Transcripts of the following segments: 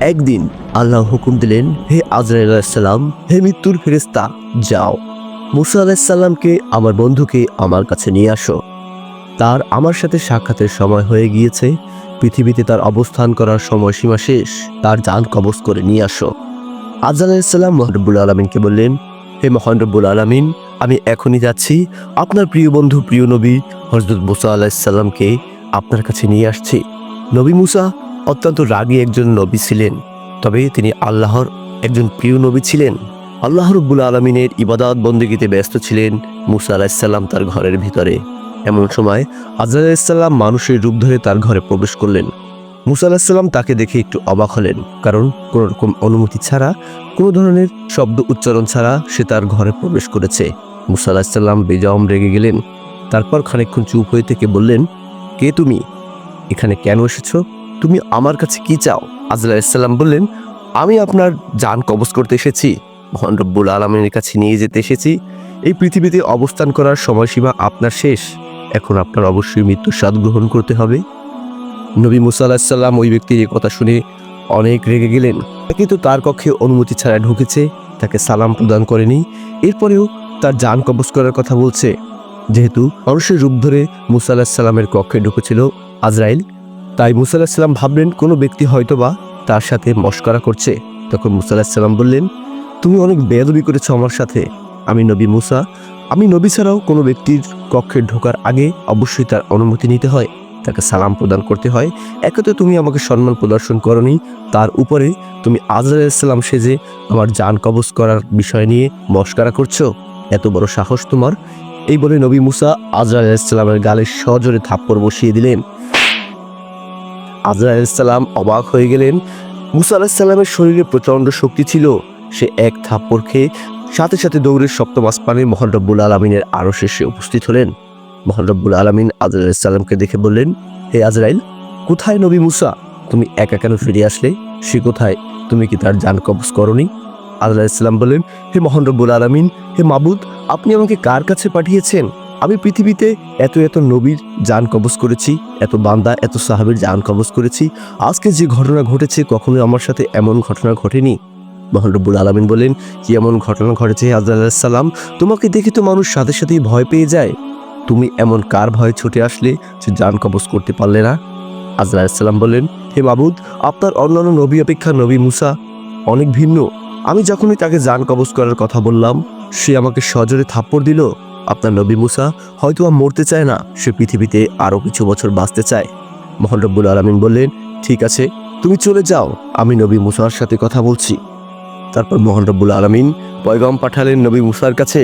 একদিন আল্লাহ হুকুম দিলেন, হে আজরাইল আলাইসাল্লাম হে মৃত্যুর ফেরেস্তা যাও। মুসা আলাইসাল্লামকে আমার বন্ধুকে আমার কাছে নিয়ে আসো। তার আমার সাথে সাক্ষাতের সময় হয়ে গিয়েছে, পৃথিবীতে তার অবস্থান করার সময়সীমা শেষ, তার যান কবজ করে নিয়ে আসো। আজ আলাইসাল্লাম মহরবুল আলমিনকে বললেন, হে মহানরবুল আলমিন, আমি এখনই যাচ্ছি, আপনার প্রিয় বন্ধু, প্রিয় নবী হজরত মুসা আলাহিসাল্লামকে আপনার কাছে নিয়ে আসছি। নবী মুসা অত্যন্ত রাগী একজন নবী ছিলেন। তবে তিনি আল্লাহর একজন প্রিয় নবী ছিলেন। আল্লাহ রব্বুল আলমিনের ইবাদত বন্দীগীতে ব্যস্ত ছিলেন মুসা আলাহিসাল্লাম তার ঘরের ভিতরে। এমন সময় আজরা আলাহিসাল্লাম মানুষের রূপ ধরে তার ঘরে প্রবেশ করলেন। মুসা আলাহিসাল্লাম তাকে দেখে একটু অবাক হলেন, কারণ কোনো রকম অনুমতি ছাড়া, কোনো ধরনের শব্দ উচ্চারণ ছাড়া সে তার ঘরে প্রবেশ করেছে। মুসা আলাহিসাল্লাম বেজম রেগে গেলেন। তারপর খানিকক্ষণ চুপ হয়ে থেকে বললেন, কে তুমি? এখানে কেন এসেছ? তুমি আমার কাছে কি চাও? আজলা ইসলাম বললেন, আমি আপনার যান কবজ করতে এসেছি, মহান রব্বুল কাছে নিয়ে যেতে এসেছি। এই পৃথিবীতে অবস্থান করার সময়সীমা আপনার শেষ। এখন আপনার অবশ্যই মৃত্যুর স্বাদ গ্রহণ করতে হবে। নবী মুসা ওই ব্যক্তির এই কথা শুনে অনেক রেগে গেলেন। কিন্তু তার কক্ষে অনুমতি ছাড়া ঢুকেছে, তাকে সালাম প্রদান করেনি। এরপরেও তার যান কবজ করার কথা বলছে। যেহেতু মানুষের রূপ ধরে মুসা আলাহিসাল্লামের কক্ষে ঢুকেছিল আজরাইল তাই মুসা আলাহিসাল্লাম ভাবলেন, কোনো ব্যক্তি হয়তোবা তার সাথে মস্করা করছে। তখন মুসা আলাহিসাল্লাম বললেন, তুমি অনেক বেয়াদবি করেছ আমার সাথে। আমি নবী মুসা। আমি নবী ছাড়াও কোনো ব্যক্তির কক্ষে ঢোকার আগে অবশ্যই তার অনুমতি নিতে হয়। তাকে সালাম প্রদান করতে হয়। একে তুমি আমাকে সম্মান প্রদর্শন করনি। তার উপরে তুমি আজরা ইসলাম সেজে আমার যান কবজ করার বিষয় নিয়ে মস্কারা করছ। এত বড় সাহস তোমার? এই বলে নবী মুসা আজরা ইসলামের গালে সজোরে থাপ্পড় বসিয়ে দিলেন। আজরা ইসলাম অবাক হয়ে গেলেন। মুসা আলাহিসাল্লামের শরীরে প্রচণ্ড শক্তি ছিল। সে এক থাপ্পড় খেয়ে সাথে সাথে দৌড়ের সপ্তম আসমানে মহান রব্বুল আলমিনের আরও শেষে উপস্থিত হলেন। মহান রব্বুল আলমিন আজরাইল আলাইসাল্লামকে দেখে বললেন, হে আজরাইল, কোথায় নবী মুসা? তুমি একা কেন ফিরে আসলে? সে কোথায়? তুমি কি তার যান কবজ করনি? আল্লাহ ইসলাম বললেন, হে মহান রব্বুল আলমিন, হে মাবুদ, আপনি আমাকে কার কাছে পাঠিয়েছেন? আমি পৃথিবীতে এত এত নবীর যান কবজ করেছি, এত বান্দা, এত সাহাবের যান কবজ করেছি। আজকে যে ঘটনা ঘটেছে, কখনোই আমার সাথে এমন ঘটনা ঘটেনি। মহান রব্বুল আলমিন বলেন, কি এমন ঘটনা ঘটেছে আজাল্লাম তোমাকে দেখে তো মানুষ সাথে সাথেই ভয় পেয়ে যায়। তুমি এমন কার ভয়ে ছুটে আসলে যে যান কবজ করতে পারলে না? আজরাইসাল্লাম বলেন, হে মাবুদ, আপনার অন্যান্য নবী অপেক্ষা নবী মুসা অনেক ভিন্ন। আমি যখনই তাকে যান কবজ করার কথা বললাম, সে আমাকে সজোরে থাপ্পড় দিল। আপনার নবী মুসা হয়তো আর মরতে চায় না, সে পৃথিবীতে আরও কিছু বছর বাঁচতে চায়। মোহান রব্বুল আলমিন বললেন, ঠিক আছে, তুমি চলে যাও, আমি নবী মুসার সাথে কথা বলছি। তারপর মোহন রব্বুল আলমিন পয়গম পাঠালেন নবী মুসার কাছে।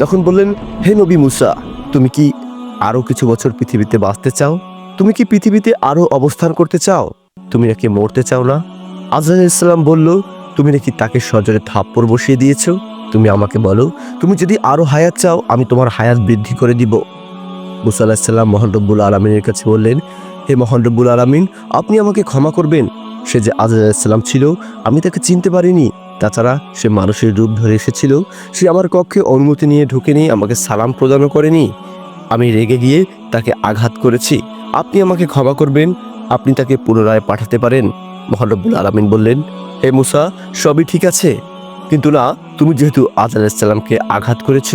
তখন বললেন, হে নবী মুসা, তুমি কি আরও কিছু বছর পৃথিবীতে বাঁচতে চাও? তুমি কি পৃথিবীতে আরও অবস্থান করতে চাও? তুমি নাকি মরতে চাও না? আজরাল ইসলাম বলল, তুমি নাকি তাকে সজরে থাপ্পড় বসিয়ে দিয়েছ? তুমি আমাকে বলো, তুমি যদি আরও হায়াত চাও, আমি তোমার হায়াত বৃদ্ধি করে দিব। মুসা আলাহিসাল্লাম মোহান রব্বুল আলমিনের কাছে বললেন, হে মোহান রব্বুল আলমিন, আপনি আমাকে ক্ষমা করবেন। সে যে আজরাইসাল্লাম ছিল, আমি তাকে চিনতে পারিনি। তাছাড়া সে মানুষের রূপ ধরে এসেছিল, সে আমার কক্ষে অনুমতি নিয়ে ঢুকেনি আমাকে সালাম প্রদানও করেনি। আমি রেগে গিয়ে তাকে আঘাত করেছি। আপনি আমাকে ক্ষমা করবেন, আপনি তাকে পুনরায় পাঠাতে পারেন। মহানব্বুল আলমিন বললেন, হে মুসা, সবই ঠিক আছে। কিন্তু না তুমি যেহেতু আজাদ ইসলামকে আঘাত করেছ,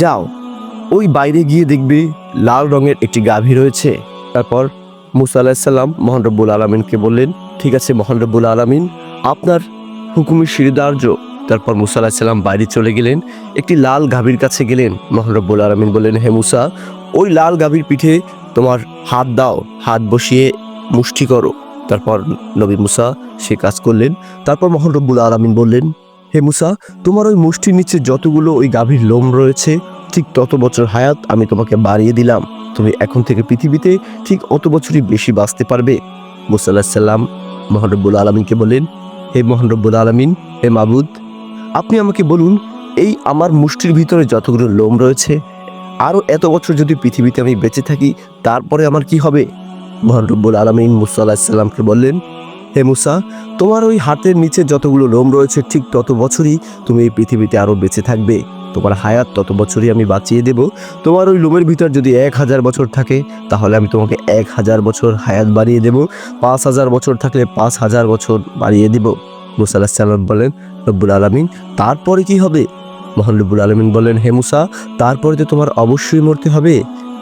যাও। ওই বাইরে গিয়ে দেখবে লাল রঙের একটি গাভী রয়েছে। তারপর মুসা আলাহিসাল্লাম মোহান রব্বুল আলমিনকে বললেন, ঠিক আছে মোহান রব্বুল আলমিন, আপনার হুকুমি শিরদার্য তারপর মুসা আলাহিসাল্লাম বাইরে চলে গেলেন, একটি লাল গাভীর কাছে গেলেন। মোহান রব্বুল আলমিন বললেন, হে মুসা, ওই লাল গাভীর পিঠে তোমার হাত দাও, হাত বসিয়ে মুষ্টি করো। তারপর নবী মুসা সে কাজ করলেন। তারপর মোহান রব্বুল আলমিন বললেন হে মুসা, তোমার ওই মুষ্টির নিচে যতগুলো ওই গাভীর লোম রয়েছে, ঠিক তত বছর হায়াত আমি তোমাকে বাড়িয়ে দিলাম। তুমি এখন থেকে পৃথিবীতে ঠিক অত বছরই বেশি বাঁচতে পারবে। মুসাল্লাহ সাল্লাম মহানরব্বুল আলমিনকে বলেন হে মহানরব্বুল আলমিন, হে মাবুদ, আপনি আমাকে বলুন, এই আমার মুষ্টির ভিতরে যতগুলো লোম রয়েছে আরও এত বছর যদি পৃথিবীতে আমি বেঁচে থাকি, তারপরে আমার কি হবে? মহানরব্বুল আলমিন মুসা আলাহিসাল্লামকে বললেন হে মুসা, তোমার ওই হাতের নিচে যতগুলো লোম রয়েছে, ঠিক তত বছরই তুমি এই পৃথিবীতে আরও বেঁচে থাকবে। তোমার হায়াত তত বছরই আমি বাঁচিয়ে দেব। তোমার ওই লোমের ভিতর যদি এক হাজার বছর থাকে, তাহলে আমি তোমাকে এক হাজার বছর হায়াত বাড়িয়ে দেব। পাঁচ হাজার বছর থাকলে পাঁচ হাজার বছর বাড়িয়ে দেব। মুসা সাল্লাম বলেন, রব্বুল আলমিন, তারপরে কি হবে? মহান আলমিন বলেন, হে মুসা, তারপরে তো তোমার অবশ্যই মরতে হবে।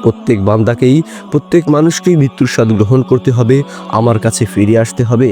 প্রত্যেক বান্দাকেই, প্রত্যেক মানুষকেই মৃত্যুর স্বাদ গ্রহণ করতে হবে, আমার কাছে ফিরে আসতে হবে।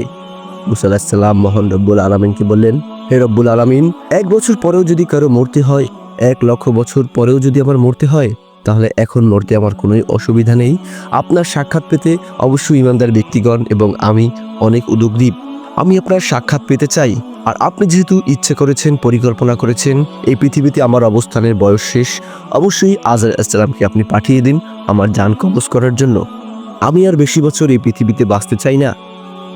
মুসা আল্লাহ সাল্লাম মহান রব্বুল আলমিনকে বললেন, হে রব্বুল আলমিন, এক বছর পরেও যদি কারও মরতে হয়, এক লক্ষ বছর পরেও যদি আমার মরতে হয়, তাহলে এখন মরতে আমার কোনো অসুবিধা নেই। আপনার সাক্ষাৎ পেতে অবশ্যই ইমানদার ব্যক্তিগণ এবং আমি অনেক উদগ্রীব আমি আপনার সাক্ষাৎ পেতে চাই। আর আপনি যেহেতু ইচ্ছে করেছেন, পরিকল্পনা করেছেন, এই পৃথিবীতে আমার অবস্থানের বয়স শেষ, অবশ্যই আজর আসসালামকে আপনি পাঠিয়ে দিন আমার যান কবজ করার জন্য। আমি আর বেশি বছর এই পৃথিবীতে বাঁচতে চাই না।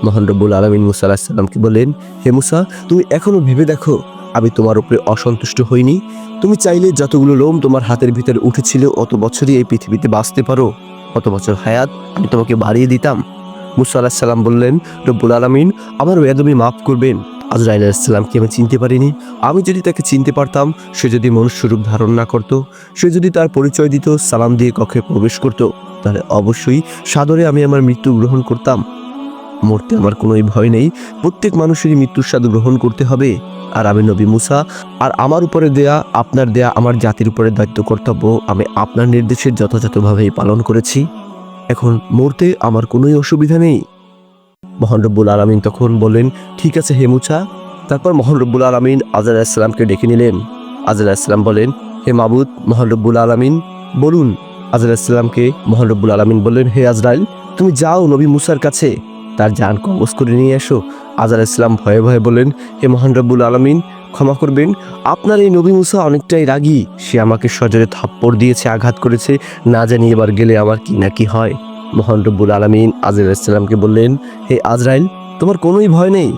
মহান রব্বুল আলমিন মুসা আলাহিসাল্লামকে বললেন, হে মুসা, তুমি এখনও ভেবে দেখো, আমি তোমার উপরে অসন্তুষ্ট হইনি। তুমি চাইলে যতগুলো লোম তোমার হাতের ভিতরে উঠেছিল, অত বছরই এই পৃথিবীতে বাঁচতে পারো। অত বছর হায়াত আমি তোমাকে বাড়িয়ে দিতাম। মুসা আলাহিসাল্লাম বললেন, রব্বুল আলমিন আমার বেদমি মাফ করবেন। আজরাইল আলাইসাল্লামকে আমি চিনতে পারিনি। আমি যদি তাকে চিনতে পারতাম, সে যদি মনুষ্যরূপ ধারণ না করত, সে যদি তার পরিচয় দিত, সালাম দিয়ে কক্ষে প্রবেশ করত, তাহলে অবশ্যই সাদরে আমি আমার মৃত্যু গ্রহণ করতাম। মরতে আমার কোনোই ভয় নেই। প্রত্যেক মানুষেরই মৃত্যুর স্বাদ গ্রহণ করতে হবে। আর আমি নবী মুসা, আর আমার উপরে দেয়া, আপনার দেয়া, আমার জাতির উপরে দায়িত্ব কর্তব্য আমি আপনার নির্দেশের যথাযথভাবেই পালন করেছি। এখন মরতে আমার কোনোই অসুবিধা নেই। মহান রব্বুল আলমিন তখন বললেন, ঠিক আছে হে মুছা তারপর মহান রব্বুল আলমিন আজার ইসলামকে ডেকে নিলেন। আজার ইসলাম বলেন, হে মাবুদ, মহান রব্বুল আলমিন, বলুন। আজার ইসলামকে মহান রব্বুল আলমিন বললেন, হে আজরাইল, তুমি যাও নবী মুসার কাছে, তার যান কবজ করে নিয়ে এসো। আজার ইসলাম ভয়ে ভয়ে বলেন হে মহান রব্বুল আলমিন, ক্ষমা করবেন। আপনার এই নবী মুসা অনেকটাই রাগী। সে আমাকে সজরে থাপ্পড় দিয়েছে, আঘাত করেছে। না জানি এবার গেলে আমার কি না কি হয়। মহান রব্বুল আলমিন আজরাইল ইসলামকে বললেন, হে আজরাইল, তোমার কোনোই ভয় নেই।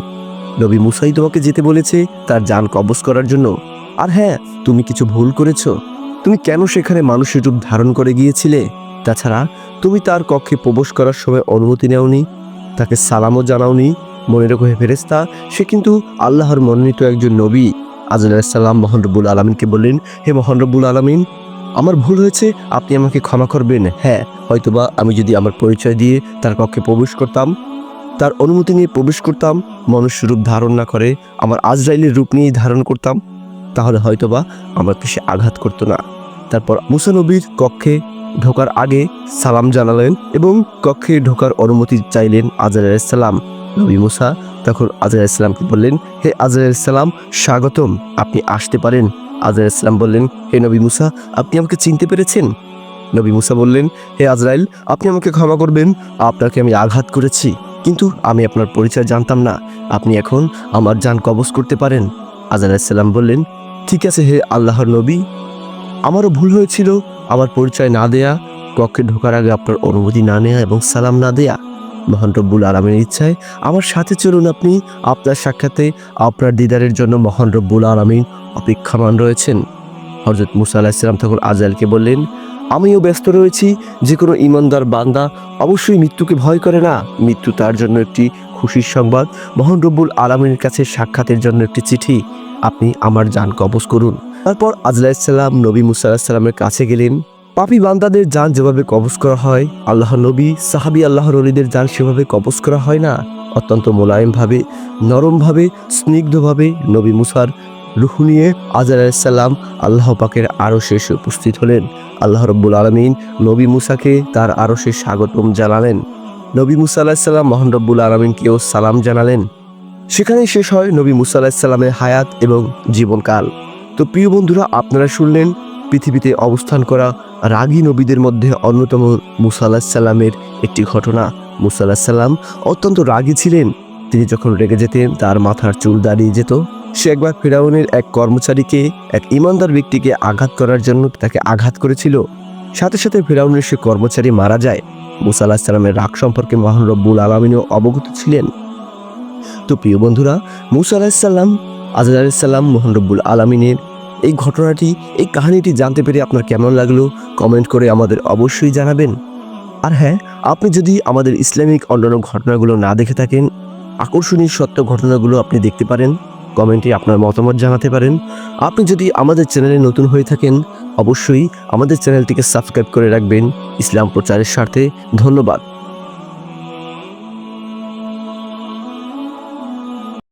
নবী মুসাই তোমাকে যেতে বলেছে তার যান কবজ করার জন্য। আর হ্যাঁ তুমি কিছু ভুল করেছ। তুমি কেন সেখানে মানুষের রূপ ধারণ করে গিয়েছিলে? তাছাড়া, তুমি তার কক্ষে প্রবেশ করার সময় অনুমতি নেওনি, তাকে সালামও জানাওনি। মনে রেখো হে ফেরেস্তা সে কিন্তু আল্লাহর মনোনীত একজন নবী। আজলাম মোহন রব্বুল আলমিনকে বললেন, হে মোহন রব্বুল আলমিন আমার ভুল হয়েছে, আপনি আমাকে ক্ষমা করবেন। হ্যাঁ হয়তোবা আমি যদি আমার পরিচয় দিয়ে তার কক্ষে প্রবেশ করতাম, তার অনুমতি নিয়ে প্রবেশ করতাম, মনুষ্য রূপ ধারণ না করে আমার আজরাইলের রূপ নিয়েই ধারণ করতাম, তাহলে হয়তোবা আমার পেশে আঘাত করতো না। তারপর মুসানবীর কক্ষে ঢোকার আগে সালাম জানালেন এবং কক্ষে ঢোকার অনুমতি চাইলেন আজর আলাইসাল্লাম নবী মুসা তখন আজর ইসলামকে বললেন, হে আজর ইসলাম স্বাগতম। আপনি আসতে পারেন? আজর ইসলাম বললেন, হে নবী মুসা, আপনি আমাকে চিনতে পেরেছেন? নবী মুসা বললেন, হে আজরাইল, আপনি আমাকে ক্ষমা করবেন, আপনাকে আমি আঘাত করেছি, কিন্তু আমি আপনার পরিচয় জানতাম না, আপনি এখন আমার যান কবজ করতে পারেন। আজর ইসলাম বললেন, ঠিক আছে হে আল্লাহর নবী, আমারও ভুল হয়েছিল, আমার পরিচয় না দেয়া, কক্ষে ঢোকার আগে আপনার অনুমতি না নেয়া এবং সালাম না দেয়া। মহান রব্বুল আলমের ইচ্ছায় আমার সাথে চলুন আপনি আপনার সাক্ষাতে আপনার দিদারের জন্য মহান রব্বুল আলমিন অপেক্ষামান রয়েছেন। হজরত মুসা আলাহিসাম তখন আজালকে বললেন, আমিও ব্যস্ত রয়েছি যে কোনো ইমানদার বান্দা অবশ্যই মৃত্যুকে ভয় করে না। মৃত্যু তার জন্য একটি খুশির সংবাদ, মহান রব্বুল আলমের কাছে সাক্ষাতের জন্য একটি চিঠি। আপনি আমার যান কবজ করুন। তারপর আজলাইসাল্লাম নবী মুসা আলাহিসাল্লামের কাছে গেলেন। পাপি বান্দাদের যান যেভাবে কবজ করা হয়, আল্লাহ নবী, সাহাবি আল্লাহর অলিদের যান সেভাবে কবজ করা হয় না। অত্যন্ত মোলায়েমভাবে, নরমভাবে, স্নিগ্ধভাবে নবী মুসার রুহ নিয়ে আজার আলাইসাল্লাম আল্লাহ পাকের আরও শেষে উপস্থিত হলেন। আল্লাহ রব্বুল আলমিন নবী মুসাকে তার আরও শেষ স্বাগতম জানালেন। নবী মুসা আলাহিসাল্লাম মোহান রব্বুল আলমিনকেও সালাম জানালেন। সেখানেই শেষ হয় নবী মুসা আলাহিসাল্লামের হায়াত এবং জীবনকাল। তো প্রিয় বন্ধুরা, আপনারা শুনলেন পৃথিবীতে অবস্থান করা রাগী নবীদের মধ্যে অন্যতম মুসা আলাহিসাল্লামের একটি ঘটনা। মুসা আলাহিসাল্লাম অত্যন্ত রাগী ছিলেন। তিনি যখন রেগে যেতেন, তার মাথার চুল দাঁড়িয়ে যেত। সে একবার ফেরাউনের এক কর্মচারীকে, এক ইমানদার ব্যক্তিকে আঘাত করার জন্য তাকে আঘাত করেছিল। সাথে সাথে ফেরাউনের সে কর্মচারী মারা যায়। মুসা আলাহিসাল্লামের রাগ সম্পর্কে মহান রব্বুল আলমিনও অবগত ছিলেন। তো প্রিয় বন্ধুরা, মুসা আলাহিসাল্লাম আজাদ আলাইসাল্লাম মোহান রব্বুল আলমিনের এই ঘটনাটি, এই কাহিনীটি জানতে পেরে আপনার কেমন লাগল? কমেন্ট করে আমাদের অবশ্যই জানাবেন। আর হ্যাঁ আপনি যদি আমাদের ইসলামিক অন্যান্য ঘটনাগুলো না দেখে থাকেন, আকর্ষণীয় সত্য ঘটনাগুলো আপনি দেখতে পারেন, কমেন্টে আপনার মতামত জানাতে পারেন। আপনি যদি আমাদের চ্যানেলে নতুন হয়ে থাকেন, অবশ্যই আমাদের চ্যানেলটিকে সাবস্ক্রাইব করে রাখবেন। ইসলাম প্রচারের স্বার্থে ধন্যবাদ।